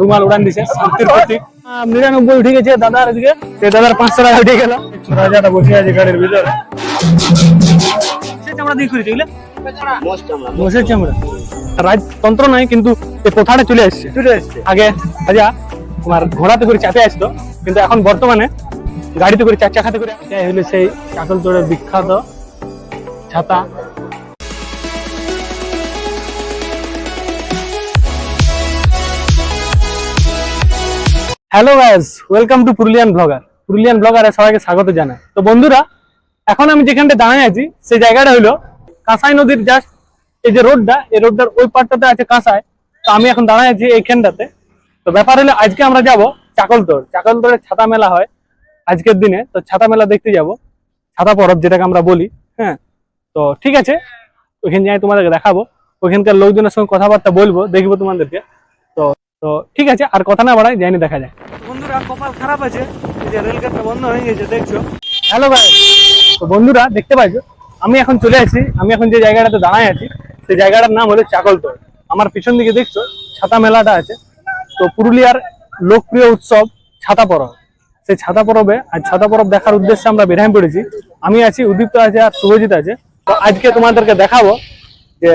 রুমাল উড়ান দিছে। শান্তির প্রতীক নিরানব্বই উঠে গেছে দাদার এদিকে। সে দাদার পাঁচশো টাকা উঠে গেল। রাজাটা বসে আছে গাড়ির ভিতরে। সে চামড়া দিয়ে করেছে এগুলো মোষের চামড়া। রাজতন্ত্র নয় কিন্তু এই প্রথাটা চলে আসছে। চলে আসছে। আগে রাজা তোমার ঘোড়াতে করে চাপে আসতো কিন্তু এখন বর্তমানে গাড়িতে করে চার চাকাতে করে এই হলো সেই চাকলতোড়ের বিখ্যাত ছাতা। Hello guys welcome to Purulian blogger Purulian ব্লগারে সবাইকে স্বাগত জানাই। তো বন্ধুরা, এখন আমি যেখানটা দাঁড়ায় আছি, সেই জায়গাটা হলো কাঁসাই নদীর জাস্ট এই যে রোডটা এই রোডটার ওই পার্টটাতে আছে কাঁসাই। তো আমি এখন দাঁড়ায় আছি এইখানটাতে তো ব্যাপার হলো আজকে আমরা যাব চাকলতোড়। চাকলতোড়ে ছাতা মেলা হয় আজকের দিনে। তো ছাতা মেলা দেখতে যাব। ছাতা পরব যেটাকে আমরা বলি হ্যাঁ। তো ঠিক আছে, ওইখানে যাই তোমাদেরকে দেখাবো। ওইখানকার লোকজনের সঙ্গে কথাবার্তা বলব, দেখব তোমাদেরকে। তো তো ঠিক আছে আর কথা না বাড়াই যাইনি দেখা যায় বন্ধুরা কপাল খারাপ আছে এই যে রেলগেটটা বন্ধ হয়ে গেছে দেখছ? হ্যালো ভাই তো বন্ধুরা দেখতে পাইছো? আমি এখন চলে আসি আমি এখন যে জায়গাটাতে দাঁড়ায় আছি সেই জায়গাটার নাম হলো চাকলতোড় আমার পিছন দিকে দেখছ ছাতা মেলাটা আছে। তো পুরুলিয়ার লোকপ্রিয় উৎসব ছাতা পরব। সেই ছাতা পরবে আর ছাতা পরব দেখার উদ্দেশ্যে আমরা বেরাম পড়েছি। আমি আছি উদীপ্ত আছে আর শুভজিৎ আছে। তো আজকে তোমাদেরকে দেখাবো যে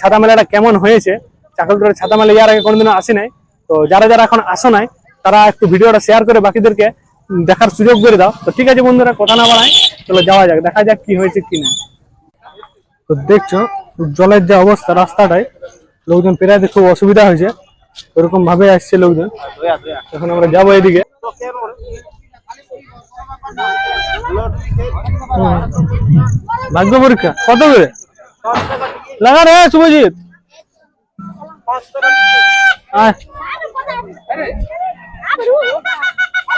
ছাতা মেলাটা কেমন হয়েছে চাকলতোড়ের ছাতা মেলা ইয়ার আগে কোনোদিনও আসি নাই। তো যারা যারা এখন আসো নাই, তারা একটু ভিডিওটা শেয়ার করে বাকিদেরকে দেখার সুযোগ করে দাও। তো ঠিক আছে বন্ধুরা, কথা না বাড়াই চলো যাওয়া যাক, দেখা যাক কি হয়েছে কি না। তো দেখছ, জলের যে অবস্থা রাস্তাটায়, লোকজন পেরাইতে খুব অসুবিধা হয়েছে। ওরকম ভাবে আসছে লোকজন। এখন আমরা যাব এদিকে। ভাগ্য পরীক্ষা, কত করে? লাগা রে, শুভজিৎ।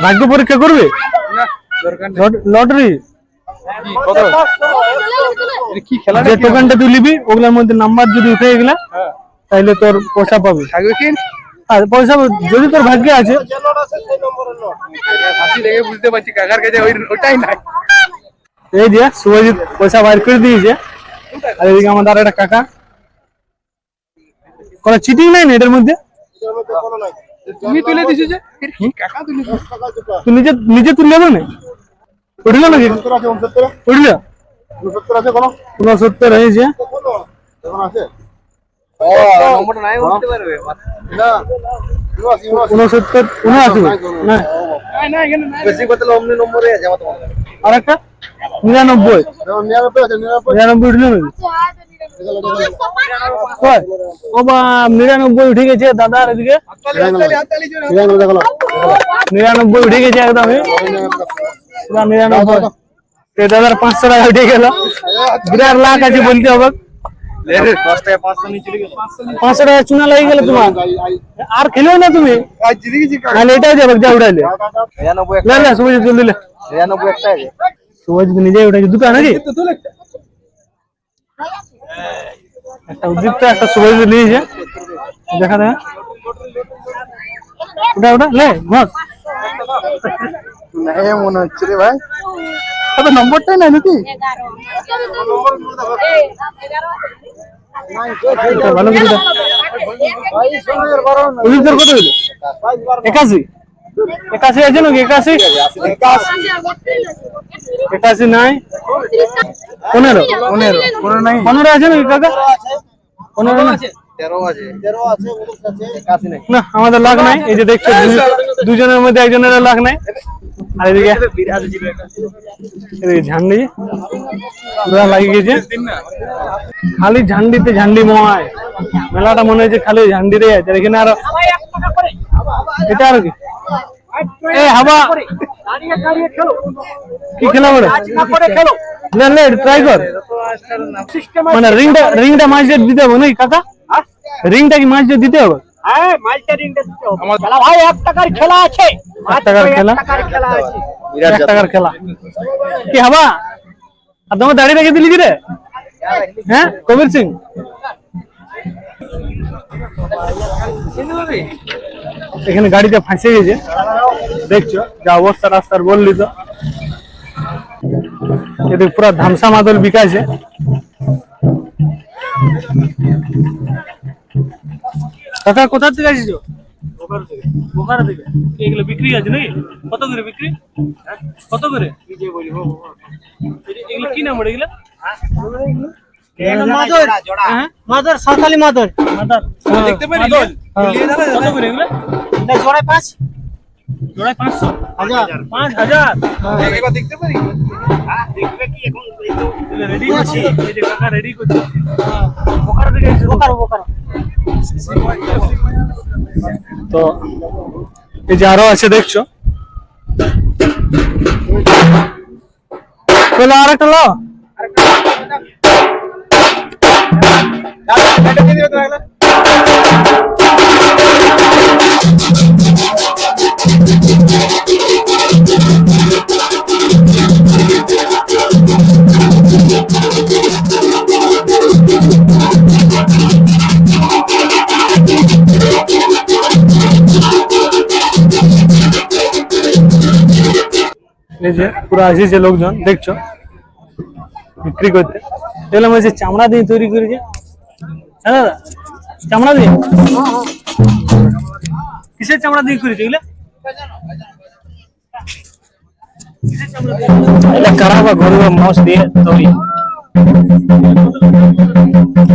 ভাগ্য পরীক্ষা করবে? লট- লটারি? কি খেলা যে টোকেনটা তুই নিবি ওগুলোর মধ্যে নাম্বার যদি উঠে গেলে তাহলে তোর পয়সা পাবি। থাকবে কি? আর পয়সা যদি তোর ভাগ্যে আছে বুঝতে পারছি কাকার কাছে ওটাই নাই। এই যে শুভজিৎ পয়সা বাইর করে দিয়েছে। আর এদিকে আমাদের একটা কাকা। কোনো চিটিং নাই না এটার মধ্যে? তুমি তুলে দিছো যে? কি কাকা তুলে? তুই নিজে নিজে তুললে না উঠল নাকি? উঠল? উনসত্তর উনআশি না নম্বরে আছে আর একটা নিরানব্বই। নিরানব্বই উঠল নাকি? ও বা নিরানব্বই উঠে গেছে দাদার এদিকে নিরানব্বই উঠে গেছে একদমই পুরা নিরানব্বই এ দাদার পাঁচশো টাকা উঠে গেল বিরাট লাখ আছে বলতে হবে দশ টাকা পাঁচশো নিয়ে চলে গেল পাঁচশো টাকা চুনা লেগে গেলে তোমার আর খেলেও না তুমি আজ জিতে গেছি কাকা নাহলে এটাই যাবে যা উঠাইলে নিরানব্বই না না সুবজিৎ জলদি লে নিরানব্বই একটা আছে সুবজিৎ নিজেই উঠেছে দুটো নাকি একটা উদ্দীপ্ত একটা সুবজিৎ নিয়েছে দেখা দেখা। ওটা ওটা লে নাই মনে হচ্ছে রে ভাই। তবে নম্বরটাই নাই নাকি ভালো করে কত হইল? একাশি। একাশি আছে নাকি? একাশি? একাশি। নাই? পনেরো। পনেরো। পনেরো নাই? পনেরো আছে নাকি কাকা? পনেরো না আছে। তেরো আছে একাশি নাই। না আমাদের লাখ নাই। এই যে দেখছ দুজনের মধ্যে একজনের লাখ নাই। আর এদিকে এদিকে ঝান্ডি। পুরা লাগিয়ে গেছে। খালি ঝান্ডিতে ঝান্ডি ময় মেলাটা মনে হচ্ছে খালি ঝান্ডিতে আছে এখানে আরও এটা আর কি? এ হাবা কি খেলা বলে? লে লে ট্রাই কর। মানে রিংটা রিংটা মাছ দিতে হবে নাকি কাকা? রিংটা কি মাছ দিতে হবে? ভাই এক টাকার খেলা আছে। এক টাকার খেলা? টাকার খেলা আছে। এক টাকার খেলা। কি হাবা আর তোমার দাঁড়িয়ে রেখে দিলি কি রে? হ্যাঁ? কবির সিং? এখানে গাড়িটা ফাঁসে গেছে। দেখছ যা অবস্থা রাস্তার বললি তো এদিকে পুরো ধামসা মাদল বিকাছে কাকা কোথা থেকে আসিছো? বোকারো থেকে। এগুলো বিক্রি আছে নাকি? কত করে বিক্রি? কত করে? এগুলো কি নাম এগুলো? মাদর হ্যাঁ? মাদর সাঁওতালি মাদর। মাদার। দেখতে পারি মাদর। হ্যাঁ। কত করে এগুলো? এটা জোড়ায় পাঁচ। জোড়ায় পাঁচশো। হাজার। পাঁচ হাজার। দেখতে পারি। রেডি করছি। এই যে কাকা রেডি করছি। বোকারো থেকে। বোকারো বোকারো তো এই যে আরও আছে দেখছ? চলো আর একটা লো এই যে পুরো আসিছে লোকজন দেখছ বিক্রি করতে এগুলো যে চামড়া দিয়ে তৈরি করেছে। হ্যাঁ দাদা? চামড়া দিয়ে? কিসের চামড়া দিয়ে করেছে এগুলো? এটা কারা বা গরু বা মোষ দিয়ে তৈরি?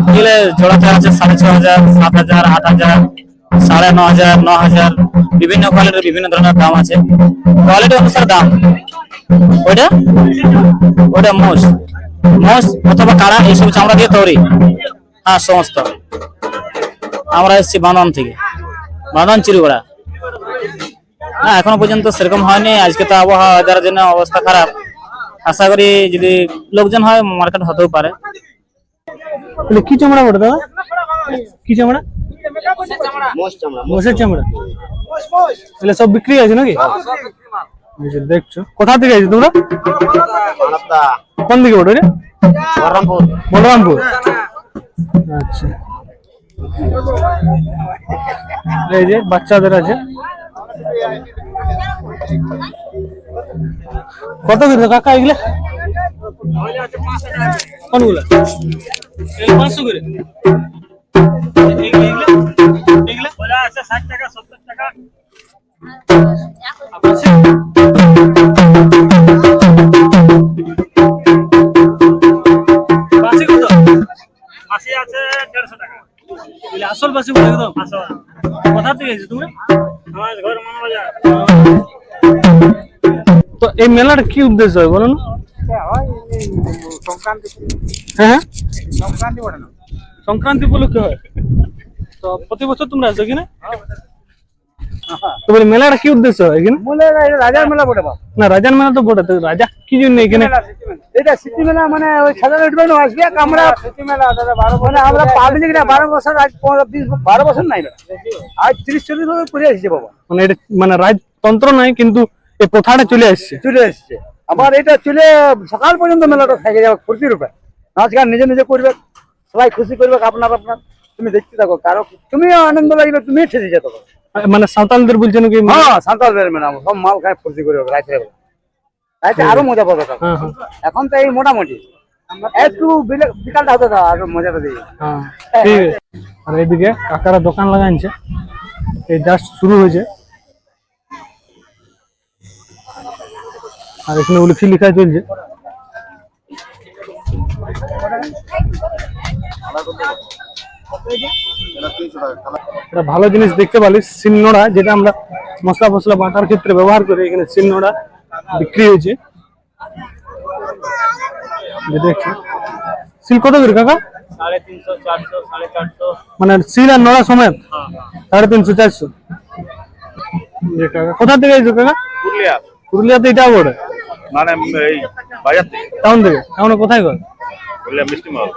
এগুলো জোড়াতে আছে সাড়ে ছ হাজার সাত হাজার আট হাজার সাড়ে ন হাজার ন হাজার বিভিন্ন কোয়ালিটির বিভিন্ন ধরনের দাম আছে। কোয়ালিটি অনুসারে দাম। ওইটা? ওইটা মোষ। মোষ অথবা কারা এইসব চামড়া দিয়ে তৈরি। হ্যাঁ সমস্ত। আমরা এসেছি বাঁধন থেকে। বাঁধন চিরুগড়া। না এখনও পর্যন্ত সেরকম হয়নি। আজকে তো আবহাওয়া ওয়েদারের জন্য অবস্থা খারাপ। আশা করি যদি লোকজন হয় মার্কেট হতেও পারে। কি চামড়া বটে দাদা? কি চামড়া? মোষের চামড়া। এগুলো সব বিক্রি আছে নাকি? এই যে দেখছ কোথা থেকে আছে তোমরা? কোন দিকে ওটা রে বলরামপুর। আচ্ছা। এই যে বাচ্চাদের আছে। কত করে কাকা এগুলা? কোনগুলা? পাঁচশো করে। এগুলা? এগুলা? এগুলা আছে ষাট টাকা সত্তর টাকা। আসল বাসি বলে একদম। কোথা থেকে এসেছ তুমি? আমার ঘর মানবাজার তো এই মেলার কি উদ্দেশ্য হয় বলো না সংক্রান্তি। হ্যাঁ সংক্রান্তি বটে না। সংক্রান্তি উপলক্ষে হয়। তো প্রতি বছর তোমরা আসো কিনা তো বলি মেলাটা কি উদ্দেশ্য হয় এখানে রাজার মেলা বটে না রাজার মেলা তো বটে রাজা কি জন্য এখানে? এটা সিটি মেলা মানে ওই সাধারণ আসবে আমরা সিটি মেলা দাদা বারো মানে আমরা পাবলিক না বারো বছর আজ পনেরো বিশ বারো বছর নাই আজ তিরিশ চল্লিশ বছর করে এসেছে বাবা। মানে এটা মানে রাজতন্ত্র নাই কিন্তু এই প্রথাটা চলে আসছে। চলে এসছে। আবার এটা চলে সকাল পর্যন্ত মেলাটা থেকে যাবে প্রতি রূপে। নাচ গান নিজে নিজে করবে সবাই খুশি করবে আপনার আপনার। তুমি দেখতে থাকো কারও তুমি আনন্দ লাগবে তুমি ঠেসে যেতে পারো। মানে সাঁওতালদের বলছেন কি? হ্যাঁ সাঁতালদের মেলা সব মাল খায় ফুর্তি করবে রাত্রে বেলা রাতে আরও মজা পাবে। হ্যাঁ হ্যাঁ। এখন তো এই মোটামুটি। একটু বিকালটা হতে দাও আরও মজাটা দিয়ে হ্যাঁ ঠিক আছে। আর এইদিকে কাকারা দোকান লাগাইছে। এই জাস্ট শুরু হয়েছে। আর এখানে উলফি লেখা চলছে। একটা ভালো জিনিস দেখতে পারি সিন্নড়া যেটা আমরা মশলা ফসলা বাটার ক্ষেত্রে ব্যবহার করি এখানে সিন্নড়া বিক্রি হয়েছে। দেখছি। সিল কত করে কাকা? মানে সিল আর নড়া সমেত? সাড়ে তিনশো চারশো। কোথা থেকে এসছো কাকা? পুরুলিয়া। পুরুলিয়াতে এটা বড়? মানে এই বাজার থেকে। টাউন থেকে। টাউনে কোথায় ঘর পুরুলিয়া মিষ্টি মাল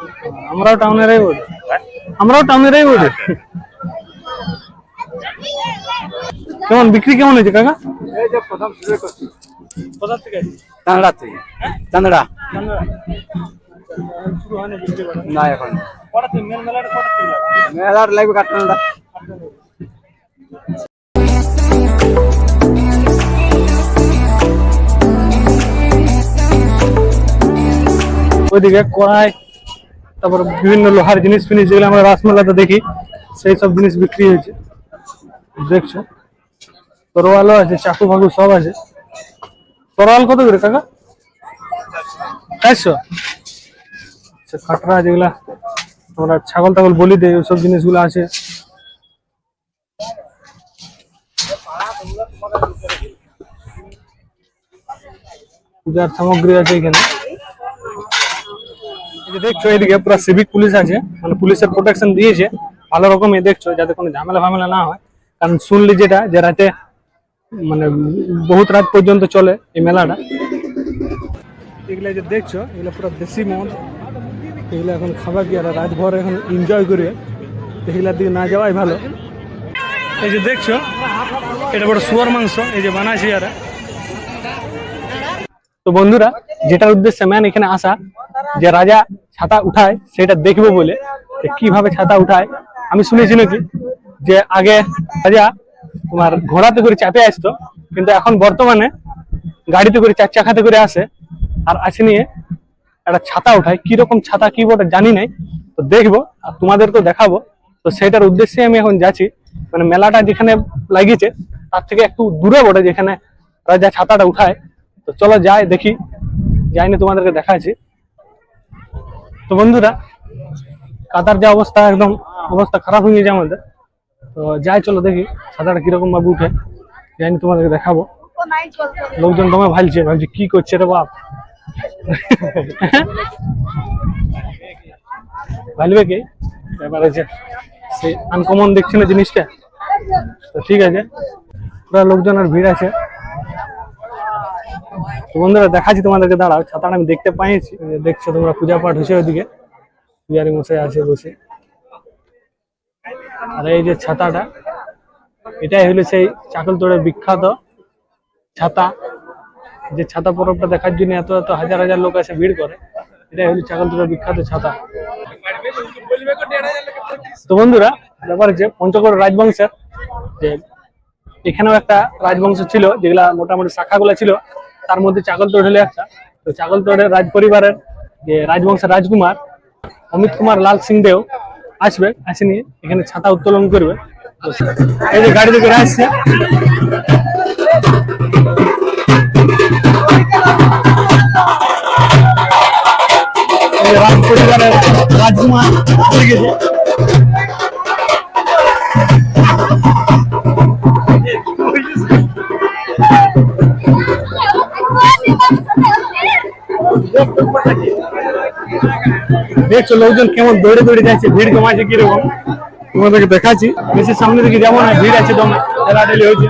আমরাও টাউনেরই বড়। আমরাও টাউনেরই বড় কেমন বিক্রি কেমন হয়েছে কাকা? কোথা থেকে চান্দড়া থেকে। চান্দড়া না এখন। মেলার লাগবে? কাটনাটা ওইদিকে কড়াই তারপর বিভিন্ন লোহার জিনিস ফিনিস যেগুলো আমরা রাসমেলাতে দেখি, সেই সব জিনিস বিক্রি হয়েছে। দেখছ? তরোয়ালও আছে, চাকু ফাকু সব আছে। তরোয়াল কত করে কাকা? চারশো। আচ্ছা কাটরা যেগুলা আমরা ছাগল টাগল বলি দেয় ওইসব জিনিসগুলো আছে। পূজার সামগ্রী আছে এখানে। দেখছ, এদিকে পুরো সিভিক পুলিশ আছে মানে পুলিশের প্রোটেকশন দিয়েছে। ভালো রকমই দেখছ, যাতে কোনো ঝামেলা ফামেলা না হয়। কারণ শুনলি যেটা, যে রাতে মানে বহুত রাত পর্যন্ত চলে এই মেলাটা। এগুলো যে দেখছ, এগুলো পুরো দেশি মদ। এগুলো এখন খাবার কি আর, রাতভর এখন এনজয় করে এগুলার দিকে না যাওয়াই ভালো। এই যে দেখছ, এটা বড় শুয়ার মাংস, এই যে বানাইছি আর তো বন্ধুরা, যেটার উদ্দেশ্যে ম্যান এখানে আসা যে রাজা ছাতা উঠায়, সেটা দেখব বলে কীভাবে ছাতা উঠায়। আমি শুনেছি নাকি যে আগে রাজা তোমার ঘোড়াতে করে চাপে আসতো, কিন্তু এখন বর্তমানে গাড়িতে করে চার চাকাতে করে আসে আর আসে নিয়ে একটা ছাতা উঠায়। কীরকম ছাতা কি বটে জানি নাই, তো দেখব আর তোমাদেরকেও দেখাবো। তো সেটার উদ্দেশ্যে আমি এখন যাচ্ছি। মানে মেলাটা যেখানে লাগিয়েছে, তার থেকে একটু দূরে বটে, যেখানে রাজা ছাতাটা উঠায়। তো চলো যাই, দেখি। যাই না তোমাদেরকে দেখাচ্ছি। তো বন্ধুরা, কাতার যা অবস্থা, একদম অবস্থা খারাপ হয়ে গেছে আমাদের। তো যাই, চলো দেখি ছাতাটা কীরকম ভাবে উঠে। যাইনি তোমাদেরকে দেখাবো। লোকজন তোমায় ভালছে, ভাবছি, কি করছে রে বাপ? ভালবে কি? ব্যাপার আছে সে আনকমন দেখছি না জিনিসটা। তো ঠিক আছে, পুরা লোকজনের ভিড় আছে। তো বন্ধুরা, দেখাচ্ছি তোমাদেরকে, দাঁড়াও ছাতাটা আমি দেখতে পাইছি। দেখছ তোমরা, পূজা পাঠ হয়েছে ওইদিকে। পূজারি মশাই আছে বসে। আর এই যে ছাতাটা, এটাই হলো সেই চাকলতোড়ের বিখ্যাত ছাতা। যে ছাতা পরবটা দেখার জন্য এত এত হাজার হাজার লোক এসে ভিড় করে, এটাই হলো চাকলতোড়ের বিখ্যাত ছাতা। তো বন্ধুরা, ব্যাপার হচ্ছে, পঞ্চগড় রাজবংশের যে, এখানেও একটা রাজবংশ ছিল, যেগুলা মোটামুটি শাখাগুলো ছিল। তার মধ্যে চাকলতোড় হলে একটা তো চাকলতোড়ের রাজ পরিবারের যে রাজবংশের রাজকুমার অমিত কুমার লাল সিং দেও আসবে, আসে নিয়ে এখানে ছাতা উত্তোলন করবে। এই যে গাড়ি থেকে আসছে। রাজ পরিবারের রাজকুমার দেখছ লোকজন কেমন দৌড়ে দৌড়ে যাচ্ছে, ভিড় জমাছে কীরকম? তোমাদেরকে দেখাচ্ছি। বেশি সামনে দিকে যেমন ভিড় আছে ঠেলাঠেলি হয়েছে।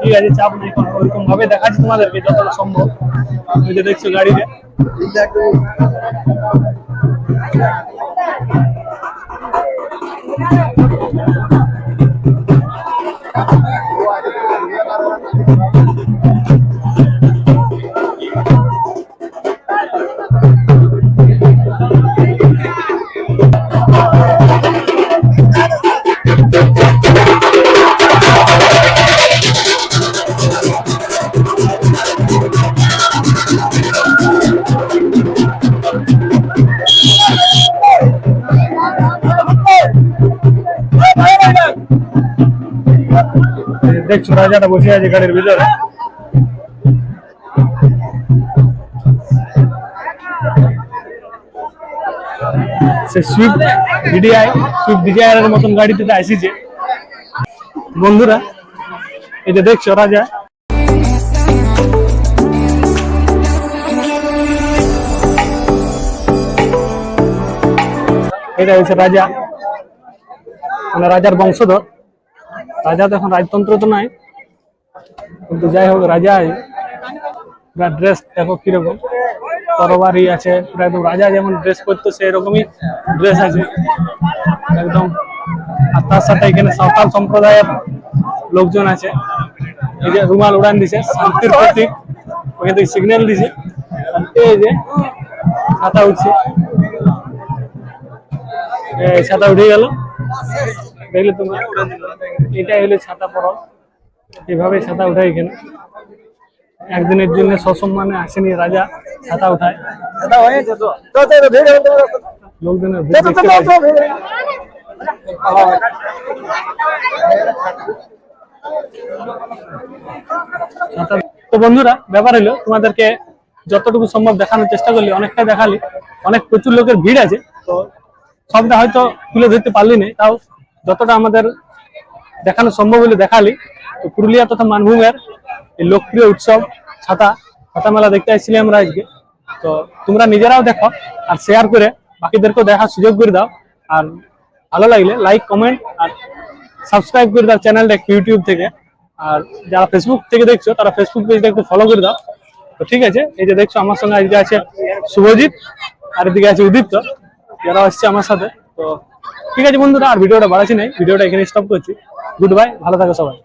ঠিক আছে, চাপ নেই ওরকম ভাবে দেখাচ্ছি তোমাদেরকে যতটা সম্ভব। ওই যে দেখছ গাড়িতে। রাজাটা বসে আছে গাড়ির ভিতরে। সে সুইফট ডিজায়ারের মতন বন্ধুরা, এই যে দেখছ রাজা। এটা হচ্ছে রাজা। মানে রাজার বংশধর। রাজা তো এখন রাজতন্ত্র তো নাই। কিন্তু যাই হোক রাজা পুরা ড্রেস দেখো কীরকম। তরবারি আছে, পুরা একদম রাজা যেমন ড্রেস করতো সেই রকমই ড্রেস আছে। একদম। আর তার সাথে এখানে সাঁওতাল সম্প্রদায়ের লোকজন আছে। এই যে রুমাল উড়ান দিছে, শান্তির প্রতীক। ওখান থেকে সিগন্যাল দিছে। এই যে ছাতা উঠছে। ছাতা উঠে গেল। দেখলে তোমরা? এটাই হলো ছাতা পরব। এভাবে ছাতা উঠায় এখানে। একদিনের জন্য সসম্মানে আসেনি রাজা ছাতা উঠায়। লোকজনের ভিড় দেখতে তো বন্ধুরা ব্যাপার হলো তোমাদেরকে যতটুকু সম্ভব দেখানোর চেষ্টা করলি অনেকটা দেখালি। অনেক প্রচুর লোকের ভিড় আছে তো সবটা হয়তো তুলে ধরতে পারলি না। তাও যতটা আমাদের দেখানো সম্ভব হলে দেখালি। তো পুরুলিয়া তথা মানভূমের এই লোকপ্রিয় উৎসব, ছাতা ছাতা মেলা দেখতে আসছিলাম আমরা আজকে। তো তোমরা নিজেরাও দেখো আর শেয়ার করে বাকিদেরকেও দেখার সুযোগ করে দাও। আর ভালো লাগলে লাইক কমেন্ট আর সাবস্ক্রাইব করে দাও চ্যানেলটা ইউটিউব থেকে। আর যারা ফেসবুক থেকে দেখছ, তারা ফেসবুক পেজটা একটু ফলো করে দাও। তো ঠিক আছে, এই যে দেখছ আমার সঙ্গে আজকে আছে শুভজিৎ আর এদিকে আছে উদীপ্ত। যারা আসছে আমার সাথে। তো ঠিক আছে বন্ধুরা, আর ভিডিওটা বাড়াচ্ছি নাই, ভিডিওটা এখানে স্টপ করছি। গুড বাই ভালো থাকো সবাই।